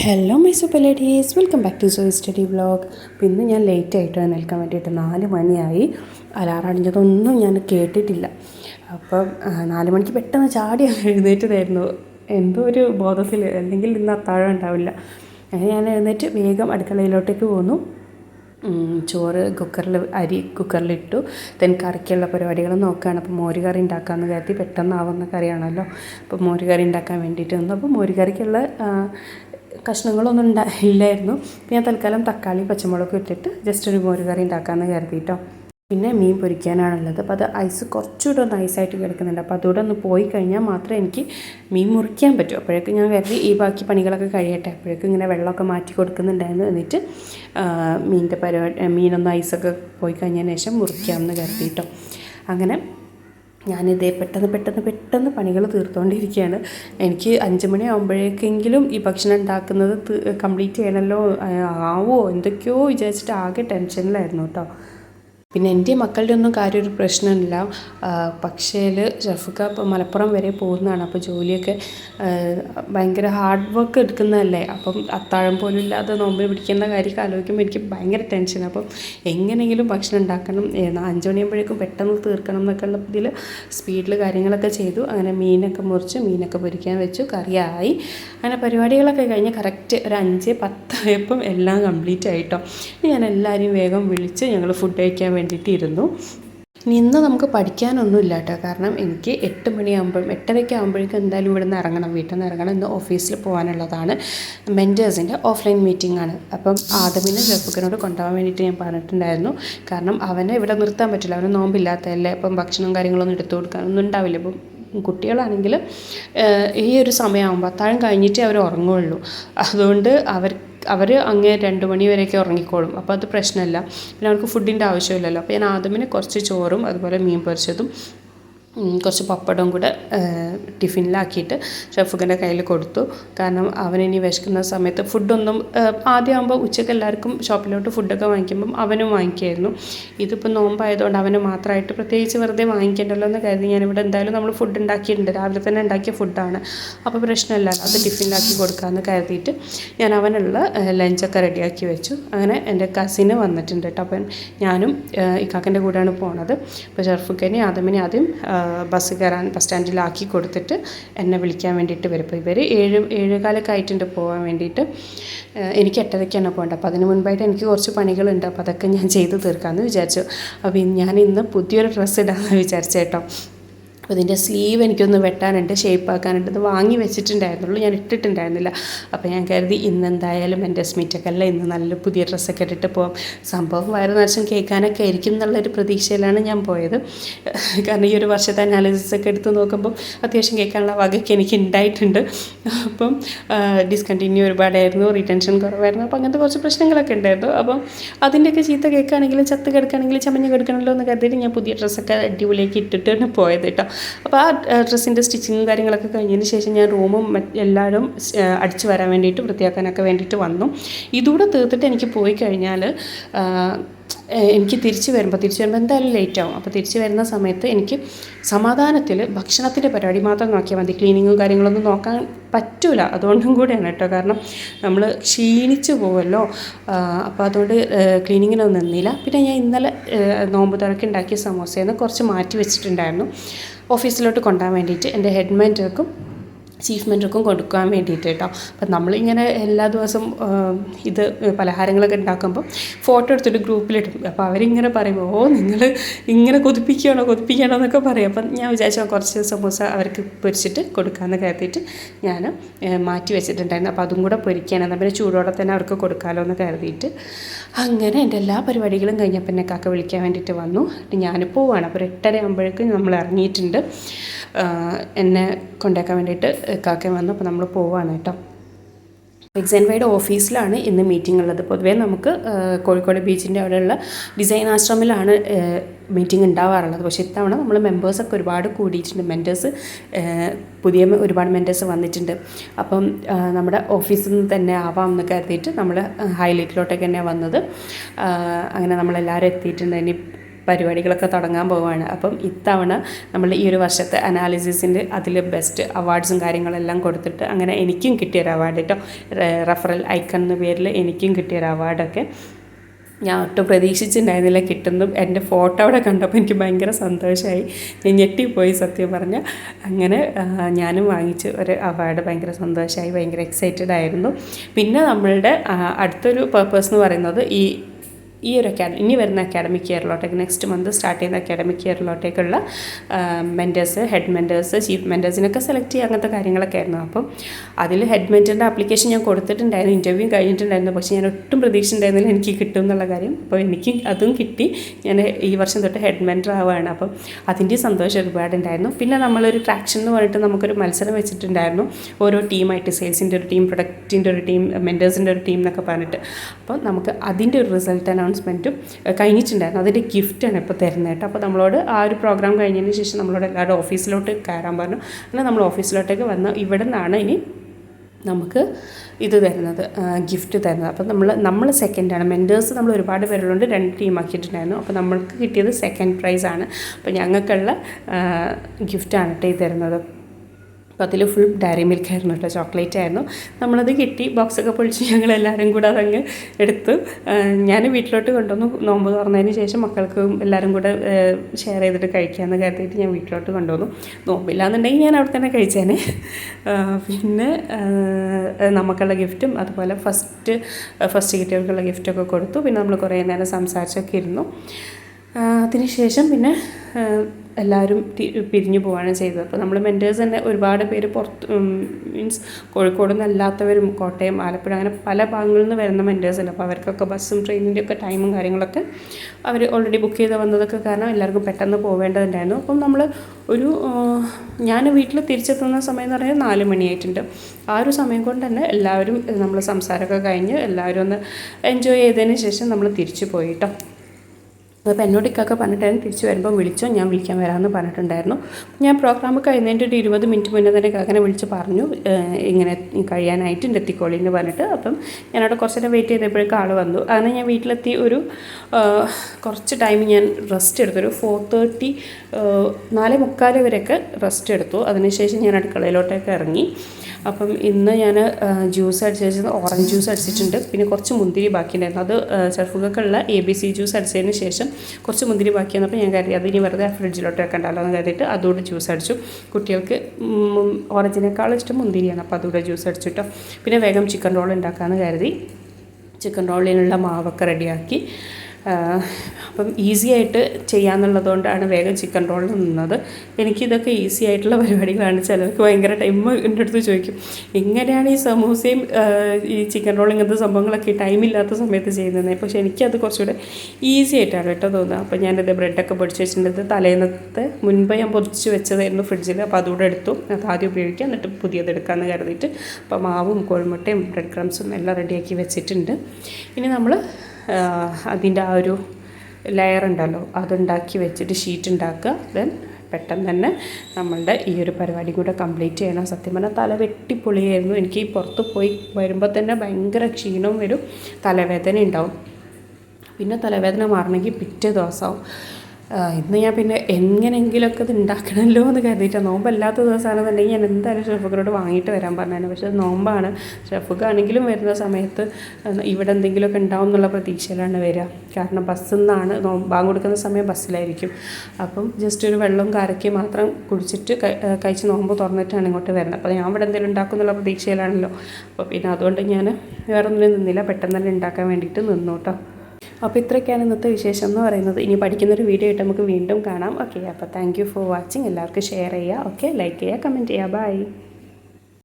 Hello my super ladies welcome back to so study vlog പിന്നെ ഞാൻ late ആയിട്ട് നിൽക്കാൻ വേണ്ടിയിട്ട് നാല് മണിയായി. അലാറം അടിഞ്ഞതൊന്നും ഞാൻ കേട്ടിട്ടില്ല. അപ്പം നാല് മണിക്ക് പെട്ടെന്ന് ചാടി എഴുന്നേറ്റതായിരുന്നു. എന്തോ ഒരു ബോധത്തിൽ അല്ലെങ്കിൽ ഇന്ന് അത്താഴം ഉണ്ടാവില്ല. അങ്ങനെ ഞാൻ എഴുന്നേറ്റ് വേഗം അടുക്കളയിലോട്ടേക്ക് പോന്നു. ചോറ് കുക്കറിൽ അരി കുക്കറിലിട്ടു തെൻ കറിക്കുള്ള പരിപാടികൾ നോക്കുകയാണ് അപ്പോൾ മോര് കറി ഉണ്ടാക്കാമെന്ന് കരുതി പെട്ടെന്നാവുന്ന കറിയാണല്ലോ. അപ്പോൾ മോര് കറി ഉണ്ടാക്കാൻ വേണ്ടിയിട്ട് വന്നു. അപ്പോൾ മോര് കറിക്കുള്ള കഷ്ണങ്ങളൊന്നും ഉണ്ടാ ഇല്ലായിരുന്നു. ഞാൻ തൽക്കാലം തക്കാളി പച്ചമുളക് ഇട്ടിട്ട് ജസ്റ്റ് ഒരു മോര് കറി ഉണ്ടാക്കാമെന്ന് കരുതിയിട്ടോ പിന്നെ മീൻ പൊരിക്കാനാണുള്ളത്. അപ്പോൾ അത് ഐസ് കുറച്ചുകൂടെ ഒന്ന് ഐസായിട്ട് കിടക്കുന്നുണ്ട്. അപ്പോൾ അതുകൂടെ ഒന്ന് പോയി കഴിഞ്ഞാൽ മാത്രമേ എനിക്ക് മീൻ മുറിക്കാൻ പറ്റൂ. അപ്പോഴേക്കും ഞാൻ കരുതി ഈ ബാക്കി പണികളൊക്കെ കഴിയട്ടെ. അപ്പോഴേക്കും ഇങ്ങനെ വെള്ളമൊക്കെ മാറ്റി കൊടുക്കുന്നുണ്ടായിരുന്നു. എന്നിട്ട് മീനിന്റെ പരിപാടി മീനൊന്ന് ഐസൊക്കെ പോയി കഴിഞ്ഞതിന് ശേഷം മുറിക്കാമെന്ന് കരുതിയിട്ടോ അങ്ങനെ ഞാനിതേ പെട്ടെന്ന് പെട്ടെന്ന് പെട്ടെന്ന് പണികൾ തീർത്തുകൊണ്ടിരിക്കുകയാണ് എനിക്ക് അഞ്ച് മണി ആകുമ്പോഴേക്കെങ്കിലും ഈ ഭക്ഷണം ഉണ്ടാക്കുന്നത് കംപ്ലീറ്റ് ചെയ്യണമല്ലോ ആവോ എന്തൊക്കെയോ വിചാരിച്ചിട്ട് ആകെ ടെൻഷനിലായിരുന്നു കേട്ടോ പിന്നെ എന്റെ മക്കളുടെ ഒന്നും കാര്യം ഒരു പ്രശ്നമില്ല. പക്ഷേ ഇപ്പോൾ മലപ്പുറം വരെ പോകുന്നതാണ്. അപ്പോൾ ജോലിയൊക്കെ ഭയങ്കര ഹാർഡ് വർക്ക് എടുക്കുന്നതല്ലേ? അപ്പം അത്താഴം പോലും ഇല്ലാതെ നോമ്പ് പിടിക്കുന്ന കാര്യമൊക്കെ ആലോചിക്കുമ്പോൾ എനിക്ക് ഭയങ്കര ടെൻഷൻ അപ്പം എങ്ങനെയെങ്കിലും ഭക്ഷണം ഉണ്ടാക്കണം. അഞ്ച് മണിയാകുമ്പോഴേക്കും പെട്ടെന്ന് തീർക്കണം എന്നൊക്കെ ഉള്ള ഇതിൽ സ്പീഡിൽ കാര്യങ്ങളൊക്കെ ചെയ്തു. അങ്ങനെ മീനൊക്കെ മുറിച്ച് മീനൊക്കെ പൊരിക്കാൻ വെച്ചു കറിയായി. അങ്ങനെ പരിപാടികളൊക്കെ കഴിഞ്ഞ് കറക്റ്റ് ഒരു അഞ്ച് പത്തായപ്പം എല്ലാം കംപ്ലീറ്റ് ആയിട്ടോ. ഞാൻ എല്ലാവരെയും വേഗം വിളിച്ച് ഞങ്ങൾ ഫുഡ് കഴിക്കാൻ വേണ്ടിയിട്ട് ഇരുന്നു ഇനി ഇന്ന് നമുക്ക് പഠിക്കാനൊന്നുമില്ല കേട്ടോ കാരണം എനിക്ക് എട്ട് മണിയാകുമ്പോഴും എട്ടരയ്ക്ക് ആകുമ്പോഴേക്കും എന്തായാലും ഇവിടെ നിന്ന് ഇറങ്ങണം. വീട്ടിൽ നിന്ന് ഇറങ്ങണം. ഇന്ന് ഓഫീസിൽ പോകാനുള്ളതാണ്. മെന്റേഴ്സിന്റെ ഓഫ്ലൈൻ മീറ്റിംഗ് ആണ്. അപ്പം ആദമിനെ ചെറുപ്പക്കനോട് കൊണ്ടുപോകാൻ വേണ്ടിയിട്ട് ഞാൻ പറഞ്ഞിട്ടുണ്ടായിരുന്നു. കാരണം അവനെ ഇവിടെ നിർത്താൻ പറ്റില്ല. അവന് നോമ്പില്ലാത്തതല്ലേ. അപ്പം ഭക്ഷണം കാര്യങ്ങളൊന്നും എടുത്തു കൊടുക്കാനൊന്നും ഉണ്ടാവില്ല. അപ്പം കുട്ടികളാണെങ്കിൽ ഈ ഒരു സമയമാകുമ്പോൾ അത്താഴം കഴിഞ്ഞിട്ടേ അവർ ഉറങ്ങുകയുള്ളൂ. അതുകൊണ്ട് അവർ അവർ അങ്ങേ രണ്ട് മണി വരെയൊക്കെ ഉറങ്ങിക്കോളും. അപ്പോൾ അത് പ്രശ്നമല്ല പിന്നെ അവർക്ക് ഫുഡിന്റെ ആവശ്യമില്ലല്ലോ. അപ്പോൾ ഞാൻ ആദ്യമേ കുറച്ച് ചോറും അതുപോലെ മീൻ പൊരിച്ചതും കുറച്ച് പപ്പടവും കൂടെ ടിഫിനിലാക്കിയിട്ട് ഷെഫുഖിന്റെ കയ്യിൽ കൊടുത്തു. കാരണം അവനിനി വിശക്കുന്ന സമയത്ത് ഫുഡൊന്നും ആദ്യമാകുമ്പോൾ ഉച്ചയ്ക്ക് എല്ലാവർക്കും ഷോപ്പിലോട്ട് ഫുഡൊക്കെ വാങ്ങിക്കുമ്പം അവനും വാങ്ങിക്കുമായിരുന്നു ഇതിപ്പോൾ നോമ്പായതുകൊണ്ട് അവന് മാത്രമായിട്ട് പ്രത്യേകിച്ച് വെറുതെ വാങ്ങിക്കണ്ടല്ലോ എന്ന് കരുതി ഞാനിവിടെ എന്തായാലും നമ്മൾ ഫുഡ് ഉണ്ടാക്കിയിട്ടുണ്ട്. രാവിലെ തന്നെ ഉണ്ടാക്കിയ ഫുഡാണ് അപ്പോൾ പ്രശ്നമില്ല അത് ടിഫിനിലാക്കി കൊടുക്കാമെന്ന് കരുതിയിട്ട് ഞാൻ അവനുള്ള ലഞ്ചൊക്കെ റെഡിയാക്കി വെച്ചു. അങ്ങനെ എന്റെ കസിന് വന്നിട്ടുണ്ട് കേട്ടോ. അപ്പം ഞാനും ഇക്കാക്കന്റെ കൂടെയാണ് പോണത്. അപ്പോൾ ഷർഫുഖനെ ആദമിനെ ആദ്യം ബസ് കയറാൻ ബസ് സ്റ്റാൻഡിലാക്കി കൊടുത്തിട്ട് എന്നെ വിളിക്കാൻ വേണ്ടിയിട്ട് വരും. അപ്പോൾ ഇവർ ഏഴ് ഏഴേകാലൊക്കെ ആയിട്ടുണ്ട് പോകാൻ വേണ്ടിയിട്ട്. എനിക്ക് എട്ടരയ്ക്കാണ് പോകേണ്ടത്. അപ്പോൾ അതിന് മുൻപായിട്ട് എനിക്ക് കുറച്ച് പണികളുണ്ട്. അപ്പോൾ അതൊക്കെ ഞാൻ ചെയ്ത് തീർക്കാമെന്ന് വിചാരിച്ചു. അപ്പോൾ ഞാൻ ഇന്ന് പുതിയൊരു ഡ്രസ്സ് ഇടാമെന്ന് വിചാരിച്ചു കേട്ടോ. അപ്പോൾ ഇതിന്റെ സ്ലീവ് എനിക്കൊന്ന് വെട്ടാനുണ്ട് ഷേപ്പ് ആക്കാനുണ്ട് ഇത് വാങ്ങി വെച്ചിട്ടുണ്ടായിരുന്നുള്ളൂ. ഞാൻ ഇട്ടിട്ടുണ്ടായിരുന്നില്ല. അപ്പോൾ ഞാൻ കരുതി ഇന്ന് എന്തായാലും എന്റെ സ്മിറ്റൊക്കെ അല്ല ഇന്ന് നല്ല പുതിയ ഡ്രസ്സൊക്കെ ഇട്ടിട്ട് പോകാം സംഭവം വയറു നിറച്ചും കേൾക്കാനൊക്കെ ആയിരിക്കും എന്നുള്ളൊരു പ്രതീക്ഷയിലാണ് ഞാൻ പോയത്. കാരണം ഈ ഒരു വർഷത്തെ അനാലിസിസ് ഒക്കെ എടുത്ത് നോക്കുമ്പോൾ അത്യാവശ്യം കേൾക്കാനുള്ള വകയൊക്കെ എനിക്ക് ഉണ്ടായിട്ടുണ്ട്. അപ്പം ഡിസ്കണ്ടിന്യൂ ഒരുപാടായിരുന്നു റിട്ടൻഷൻ കുറവായിരുന്നു. അപ്പോൾ അങ്ങനത്തെ കുറച്ച് പ്രശ്നങ്ങളൊക്കെ ഉണ്ടായിരുന്നു. അപ്പം അതിന്റെയൊക്കെ ചീത്ത കേൾക്കുകയാണെങ്കിലും ചത്ത് കിടക്കുകയാണെങ്കിലും ചമഞ്ഞ് കിടക്കണമല്ലോ എന്ന് കരുതിയിട്ട് ഞാൻ പുതിയ ഡ്രസ്സൊക്കെ അടിപൊളിയാക്കി ഇട്ടിട്ടാണ് പോയത് കേട്ടോ. അപ്പോൾ ആ ഡ്രസ്സിന്റെ സ്റ്റിച്ചിങ്ങും കാര്യങ്ങളൊക്കെ കഴിഞ്ഞതിന് ശേഷം ഞാൻ റൂമും എല്ലാവരും അടിച്ചു വരാൻ വേണ്ടിയിട്ട് വൃത്തിയാക്കാനൊക്കെ വേണ്ടിയിട്ട് വന്നു. ഇതുകൂടെ തീർത്തിട്ട് എനിക്ക് പോയി കഴിഞ്ഞാൽ എനിക്ക് തിരിച്ച് വരുമ്പോൾ തിരിച്ച് വരുമ്പോൾ എന്തായാലും ലേറ്റ് ആവും. അപ്പോൾ തിരിച്ച് വരുന്ന സമയത്ത് എനിക്ക് സമാധാനത്തിൽ ഭക്ഷണത്തിന്റെ പരിപാടി മാത്രം നോക്കിയാൽ മതി. ക്ലീനിങ്ങും കാര്യങ്ങളൊന്നും നോക്കാൻ പറ്റൂല. അതുകൊണ്ടും കൂടെയാണ് കേട്ടോ. കാരണം നമ്മൾ ക്ഷീണിച്ച് പോവുമല്ലോ അപ്പോൾ അതുകൊണ്ട് ക്ലീനിങ്ങിനൊന്നും നിന്നില്ല. പിന്നെ ഞാൻ ഇന്നലെ നോമ്പ് തുറക്കി ഉണ്ടാക്കിയ സമോസയിൽ നിന്ന് കുറച്ച് മാറ്റി വെച്ചിട്ടുണ്ടായിരുന്നു. ഓഫീസിലോട്ട് കൊണ്ടുപോകാൻ വേണ്ടിയിട്ട് എന്റെ ഹെഡ് മെന്റർക്കും ചീഫ് മെന്റർക്കും കൊടുക്കാൻ വേണ്ടിയിട്ട് കേട്ടോ. അപ്പം നമ്മളിങ്ങനെ എല്ലാ ദിവസവും ഇത് പലഹാരങ്ങളൊക്കെ ഉണ്ടാക്കുമ്പോൾ ഫോട്ടോ എടുത്തിട്ട് ഗ്രൂപ്പിലിടും അപ്പോൾ അവരിങ്ങനെ പറയുമ്പോൾ ഓ നിങ്ങൾ ഇങ്ങനെ കൊതിപ്പിക്കുകയാണോ കൊതിപ്പിക്കുകയാണോ എന്നൊക്കെ പറയും. അപ്പം ഞാൻ വിചാരിച്ചു കുറച്ച് സമൂസ അവർക്ക് പൊരിച്ചിട്ട് കൊടുക്കാമെന്ന് കരുതിയിട്ട് ഞാൻ മാറ്റി വെച്ചിട്ടുണ്ടായിരുന്നു. അപ്പോൾ അതും കൂടെ പൊരിക്കാനാണ്. പിന്നെ ചൂടോടെ തന്നെ അവർക്ക് കൊടുക്കാമല്ലോ എന്ന് കരുതിയിട്ട് അങ്ങനെ എന്റെ എല്ലാ പരിപാടികളും കഴിഞ്ഞപ്പോൾ എന്നെ കാക്ക വിളിക്കാൻ വേണ്ടിയിട്ട് വന്നു. ഞാൻ പോവാണ്. അപ്പോൾ ഒരു എട്ടര ആകുമ്പോഴേക്കും നമ്മൾ ഇറങ്ങിയിട്ടുണ്ട്. എന്നെ കൊണ്ടേക്കാൻ വേണ്ടിയിട്ട് കാക്ക വന്നു. അപ്പോൾ നമ്മൾ പോവാണ് കേട്ടോ. എക്സൈൻ വൈഡ് ഓഫീസിലാണ് ഇന്ന് മീറ്റിംഗ് ഉള്ളത്. പൊതുവേ നമുക്ക് കോഴിക്കോട് ബീച്ചിന്റെ അവിടെയുള്ള ഡിസൈൻ ആശ്രമിലാണ് മീറ്റിംഗ് ഉണ്ടാവാറുള്ളത്. പക്ഷേ ഇത്തവണ നമ്മൾ മെമ്പേഴ്സൊക്കെ ഒരുപാട് കൂടിയിട്ടുണ്ട്. മെന്റേഴ്സ് പുതിയ ഒരുപാട് മെന്റേഴ്സ് വന്നിട്ടുണ്ട്. അപ്പം നമ്മുടെ ഓഫീസിൽ നിന്ന് തന്നെ ആവാം എന്ന് കരുതിയിട്ട് നമ്മൾ ഹൈലൈറ്റിലോട്ടൊക്കെ തന്നെയാണ് വന്നത്. അങ്ങനെ നമ്മളെല്ലാവരും എത്തിയിട്ടുണ്ട്. ഇനി പരിപാടികളൊക്കെ തുടങ്ങാൻ പോവുകയാണ് അപ്പം ഇത്തവണ നമ്മൾ ഈ ഒരു വർഷത്തെ അനാലിസിസിന്റെ അതിൽ ബെസ്റ്റ് അവാർഡ്സും കാര്യങ്ങളെല്ലാം കൊടുത്തിട്ട് അങ്ങനെ എനിക്കും കിട്ടിയൊരു അവാർഡ് കേട്ടോ റഫറൽ ഐക്കൺ എന്ന പേരിൽ എനിക്കും കിട്ടിയൊരു അവാർഡൊക്കെ ഞാൻ ഒട്ടും പ്രതീക്ഷിച്ചിട്ടുണ്ടായിരുന്നില്ല കിട്ടുന്നു എന്റെ ഫോട്ടോ അവിടെ കണ്ടപ്പോൾ എനിക്ക് ഭയങ്കര സന്തോഷമായി ഞാൻ ഞെട്ടിപ്പോയി സത്യം പറഞ്ഞ. അങ്ങനെ ഞാനും വാങ്ങിച്ച് ഒരു അവാർഡ് ഭയങ്കര സന്തോഷമായി ഭയങ്കര എക്സൈറ്റഡ് ആയിരുന്നു. പിന്നെ നമ്മളുടെ അടുത്തൊരു പേർപ്പസ് എന്ന് പറയുന്നത് ഈ ഈ ഒരു അക്കാഡമി ഇനി വരുന്ന അക്കാഡമിക് ഇയറിലോട്ടേക്ക് നെക്സ്റ്റ് മന്ത് സ്റ്റാർട്ട് ചെയ്യുന്ന അക്കാഡമിക് ഇയറിലോട്ടേക്കുള്ള മെന്റേഴ്സ് ഹെഡ് മെന്റേഴ്സ് ചീഫ് മെന്റേഴ്സിനൊക്കെ സെലക്ട് ചെയ്യുക അങ്ങനത്തെ കാര്യങ്ങളൊക്കെ ആയിരുന്നു. അപ്പം അതിൽ ഹെഡ് മെന്ററിന്റെ ആപ്ലിക്കേഷൻ ഞാൻ കൊടുത്തിട്ടുണ്ടായിരുന്നു ഇന്റർവ്യൂ കഴിഞ്ഞിട്ടുണ്ടായിരുന്നു. പക്ഷേ ഞാൻ ഒട്ടും പ്രതീക്ഷ ഉണ്ടായിരുന്നില്ല എനിക്ക് കിട്ടും എന്നുള്ള കാര്യം. അപ്പോൾ എനിക്ക് അതും കിട്ടി. ഞാൻ ഈ വർഷം തൊട്ട് ഹെഡ് മെന്റർ ആവുകയാണ്. അപ്പം അതിന്റെ സന്തോഷം ഒരുപാടുണ്ടായിരുന്നു. പിന്നെ നമ്മളൊരു ട്രാക്ഷൻ എന്ന് പറഞ്ഞിട്ട് നമുക്കൊരു മത്സരം വെച്ചിട്ടുണ്ടായിരുന്നു. ഓരോ ടീമായിട്ട് സെയിൽസിന്റെ ഒരു ടീം പ്രൊഡക്റ്റിന്റെ ഒരു ടീം മെന്റേഴ്സിന്റെ ഒരു ടീം എന്നൊക്കെ പറഞ്ഞിട്ട്. അപ്പോൾ നമുക്ക് അതിന്റെ ഒരു റിസൾട്ട് അനൗൺസ്മെന്റും കഴിഞ്ഞിട്ടുണ്ടായിരുന്നു. അതിന്റെ ഗിഫ്റ്റാണ് ഇപ്പോൾ തരുന്നത് കേട്ടോ. അപ്പോൾ നമ്മളോട് ആ ഒരു പ്രോഗ്രാം കഴിഞ്ഞതിന് ശേഷം നമ്മളോട് എല്ലാവരും ഓഫീസിലോട്ട് കയറാൻ പറഞ്ഞു. അങ്ങനെ നമ്മൾ ഓഫീസിലോട്ടേക്ക് വന്ന്. ഇവിടെ നിന്നാണ് ഇനി നമുക്ക് ഇത് തരുന്നത് ഗിഫ്റ്റ് തരുന്നത്. അപ്പോൾ നമ്മൾ നമ്മൾ സെക്കൻഡാണ് മെന്റേഴ്സ് നമ്മൾ ഒരുപാട് പേരുള്ളതുകൊണ്ട് രണ്ട് ടീം ആക്കിയിട്ടുണ്ടായിരുന്നു. അപ്പോൾ നമ്മൾക്ക് കിട്ടിയത് സെക്കൻഡ് പ്രൈസാണ് അപ്പോൾ ഞങ്ങൾക്കുള്ള ഗിഫ്റ്റാണ് കേട്ടോ ഈ തരുന്നത്. അപ്പോൾ അതിൽ ഫുൾ ഡയറി മിൽക്ക് ആയിരുന്നു കേട്ടോ ചോക്ലേറ്റ് ആയിരുന്നു. നമ്മളത് കിട്ടി ബോക്സൊക്കെ പൊളിച്ച് ഞങ്ങളെല്ലാവരും കൂടെ അതങ്ങ് എടുത്ത്. ഞാൻ വീട്ടിലോട്ട് കൊണ്ടുവന്നു. നോമ്പ് തുറന്നതിന് ശേഷം മക്കൾക്കും എല്ലാവരും കൂടെ ഷെയർ ചെയ്തിട്ട് കഴിക്കാമെന്ന് കരുതിയിട്ട് ഞാൻ വീട്ടിലോട്ട് കൊണ്ടുവന്നു. നോമ്പില്ലാന്നുണ്ടെങ്കിൽ ഞാൻ അവിടെ തന്നെ കഴിച്ചേനെ. പിന്നെ നമുക്കുള്ള ഗിഫ്റ്റും അതുപോലെ ഫസ്റ്റ് ഫസ്റ്റ് കിട്ടിയവർക്കുള്ള ഗിഫ്റ്റൊക്കെ കൊടുത്തു. പിന്നെ നമ്മൾ കുറേ നേരം സംസാരിച്ചൊക്കെ ഇരുന്നു. അതിനുശേഷം പിന്നെ എല്ലാവരും പിരിഞ്ഞു പോവുകയാണ് ചെയ്തത്. അപ്പോൾ നമ്മൾ മെന്റേഴ്സ് തന്നെ ഒരുപാട് പേര് പുറത്ത് മീൻസ് കോഴിക്കോട് നിന്നല്ലാത്തവരും കോട്ടയം ആലപ്പുഴ അങ്ങനെ പല ഭാഗങ്ങളിൽ നിന്ന് വരുന്ന മെന്റേഴ്സ് ഉണ്ട് അപ്പോൾ അവർക്കൊക്കെ ബസ്സും ട്രെയിനിന്റെ ഒക്കെ ടൈമും കാര്യങ്ങളൊക്കെ അവർ ഓൾറെഡി ബുക്ക് ചെയ്ത് വന്നതൊക്കെ കാരണം എല്ലാവർക്കും പെട്ടെന്ന് പോവേണ്ടതുണ്ടായിരുന്നു. അപ്പം നമ്മൾ ഒരു ഞാൻ വീട്ടിൽ തിരിച്ചെത്തുന്ന സമയം എന്ന് പറഞ്ഞാൽ നാല് മണിയായിട്ടുണ്ട്. ആ ഒരു സമയം കൊണ്ട് തന്നെ എല്ലാവരും നമ്മൾ സംസാരമൊക്കെ കഴിഞ്ഞ് എല്ലാവരും ഒന്ന് എൻജോയ് ചെയ്തതിന് ശേഷം നമ്മൾ തിരിച്ചു പോയി കേട്ടോ അപ്പോൾ എന്നോട് ഇക്കൊക്കെ പറഞ്ഞിട്ടായിരുന്നു തിരിച്ച് വരുമ്പോൾ വിളിച്ചോ ഞാൻ വിളിക്കാൻ വരാമെന്ന് പറഞ്ഞിട്ടുണ്ടായിരുന്നു. ഞാൻ പ്രോഗ്രാം കഴിയുന്നതിന്റെ ഒരു ഇരുപത് മിനിറ്റ് മുന്നേ തന്നെ കാക്കനെ വിളിച്ച് പറഞ്ഞു ഇങ്ങനെ കഴിയാനായിട്ട് എത്തിക്കോളി എന്ന് പറഞ്ഞിട്ട്. അപ്പം ഞാനവിടെ കുറച്ച് നേരം വെയിറ്റ് ചെയ്തപ്പോഴേക്കും ആൾ വന്നു. അങ്ങനെ ഞാൻ വീട്ടിലെത്തി ഒരു കുറച്ച് ടൈം ഞാൻ റെസ്റ്റ് എടുത്തു. ഒരു ഫോർ തേർട്ടി നാല് മുക്കാൽ വരെയൊക്കെ റെസ്റ്റ് എടുത്തു. അതിനുശേഷം ഞാൻ അടുക്കളയിലോട്ടേക്ക് ഇറങ്ങി. അപ്പം ഇന്ന് ഞാൻ ജ്യൂസ് അടിച്ച് വെച്ചത് ഓറഞ്ച് ജ്യൂസ് അടിച്ചിട്ടുണ്ട്. പിന്നെ കുറച്ച് മുന്തിരി ബാക്കിയുണ്ടായിരുന്നു. അത് ഷർഫുകൾക്കുള്ള എ ബി സി ജ്യൂസ് അടിച്ചതിന് ശേഷം കുറച്ച് മുന്തിരി ബാക്കി വന്നപ്പോൾ ഞാൻ കരുതി അത് ഇനി വെറുതെ ഫ്രിഡ്ജിലോട്ട് വെക്കണ്ടല്ലോ എന്ന് കരുതിയിട്ട് അതുകൂടെ ജ്യൂസ് അടിച്ചു. കുട്ടികൾക്ക് ഓറഞ്ചിനേക്കാൾ ഇഷ്ടം മുന്തിരിയാണ്. അപ്പോൾ അതുകൂടെ ജ്യൂസ് അടിച്ചിട്ടോ പിന്നെ വേഗം ചിക്കൻ റോൾ ഉണ്ടാക്കാമെന്ന് കരുതി. ചിക്കൻ റോളിനുള്ള മാവൊക്കെ റെഡിയാക്കി അപ്പം ഈസി ആയിട്ട് ചെയ്യാമെന്നുള്ളതുകൊണ്ടാണ് വേഗം ചിക്കൻ റോളിൽ നിന്നത്. എനിക്കിതൊക്കെ ഈസി ആയിട്ടുള്ള പരിപാടികളാണ്. ചിലർക്ക് ഭയങ്കര ടൈം എന്റെ അടുത്ത് ചോദിക്കും എങ്ങനെയാണ് ഈ സമൂസയും ഈ ചിക്കൻ റോൾ ഇങ്ങനത്തെ സംഭവങ്ങളൊക്കെ ടൈമില്ലാത്ത സമയത്ത് ചെയ്യുന്നത് പക്ഷേ എനിക്കത് കുറച്ചുകൂടെ ഈസി ആയിട്ടാണ് കേട്ടോ തോന്നുന്നത്. അപ്പോൾ ഞാനിത് ബ്രെഡൊക്കെ പൊടിച്ച് വെച്ചിട്ടുണ്ട്. തലേന്നത്തെ മുൻപ് ഞാൻ പൊതിച്ച് വെച്ചതായിരുന്നു ഫ്രിഡ്ജിൽ അപ്പോൾ അതുകൂടെ എടുത്തു. അത് ആദ്യം ഉപയോഗിക്കുക എന്നിട്ട് പുതിയത് എടുക്കാമെന്ന് കരുതിയിട്ട്. അപ്പോൾ മാവും കോഴിമുട്ടയും ബ്രെഡ് ക്രംസും എല്ലാം റെഡിയാക്കി വെച്ചിട്ടുണ്ട്. ഇനി നമ്മൾ അതിന്റെ ആ ഒരു ലെയർ ഉണ്ടല്ലോ അതുണ്ടാക്കി വെച്ചിട്ട് ഷീറ്റ് ഉണ്ടാക്കുക. ദെൻ പെട്ടെന്ന് തന്നെ നമ്മളുടെ ഈ ഒരു പരിപാടി കൂടെ കംപ്ലീറ്റ് ചെയ്യണം. സത്യം പറഞ്ഞാൽ തല വെട്ടിപ്പൊളിയായിരുന്നു. എനിക്ക് ഈ പുറത്ത് പോയി വരുമ്പോൾ തന്നെ ഭയങ്കര ക്ഷീണവും വരും. തലവേദന ഉണ്ടാവും. പിന്നെ തലവേദന മാറണമെങ്കിൽ പിറ്റേ ദിവസമാവും ഇന്ന് ഞാൻ പിന്നെ എങ്ങനെയെങ്കിലുമൊക്കെ ഇത് ഉണ്ടാക്കണമല്ലോ എന്ന് കരുതിയിട്ട്. നോമ്പല്ലാത്ത ദിവസമാണെന്നുണ്ടെങ്കിൽ ഞാൻ എന്തായാലും ഷെഫുകളോട് വാങ്ങിയിട്ട് വരാൻ പറഞ്ഞാണ് പക്ഷേ നോമ്പാണ്. ഷെഫുക്കാണെങ്കിലും വരുന്ന സമയത്ത് ഇവിടെ എന്തെങ്കിലുമൊക്കെ ഉണ്ടാവും എന്നുള്ള പ്രതീക്ഷയിലാണ് വരിക. കാരണം ബസ്സിൽ നിന്നാണ് ബാങ്ക് കൊടുക്കുന്ന സമയം ബസ്സിലായിരിക്കും. അപ്പം ജസ്റ്റ് ഒരു വെള്ളം കരക്കി മാത്രം കുടിച്ചിട്ട് കഴിച്ച് നോമ്പ് തുറന്നിട്ടാണ് ഇങ്ങോട്ട് വരുന്നത്. അപ്പോൾ ഞാൻ ഇവിടെ എന്തെങ്കിലും ഉണ്ടാക്കും എന്നുള്ള പ്രതീക്ഷയിലാണല്ലോ. അപ്പോൾ പിന്നെ അതുകൊണ്ട് ഞാൻ വേറെ ഒന്നിനും നിന്നില്ല. പെട്ടെന്ന് തന്നെ ഉണ്ടാക്കാൻ വേണ്ടിയിട്ട് നിന്നു കേട്ടോ. അപ്പോൾ ഇത്രയൊക്കെയാണ് ഇന്നത്തെ വിശേഷം എന്ന് പറയുന്നത്. ഇനി പഠിക്കുന്നൊരു വീഡിയോ ആയിട്ട് നമുക്ക് വീണ്ടും കാണാം. ഓക്കെ അപ്പോൾ താങ്ക് ഫോർ വാച്ചിങ് എല്ലാവർക്കും ഷെയർ ചെയ്യുക. ഓക്കെ ലൈക്ക് ചെയ്യുക കമന്റ് ചെയ്യുക. ബൈ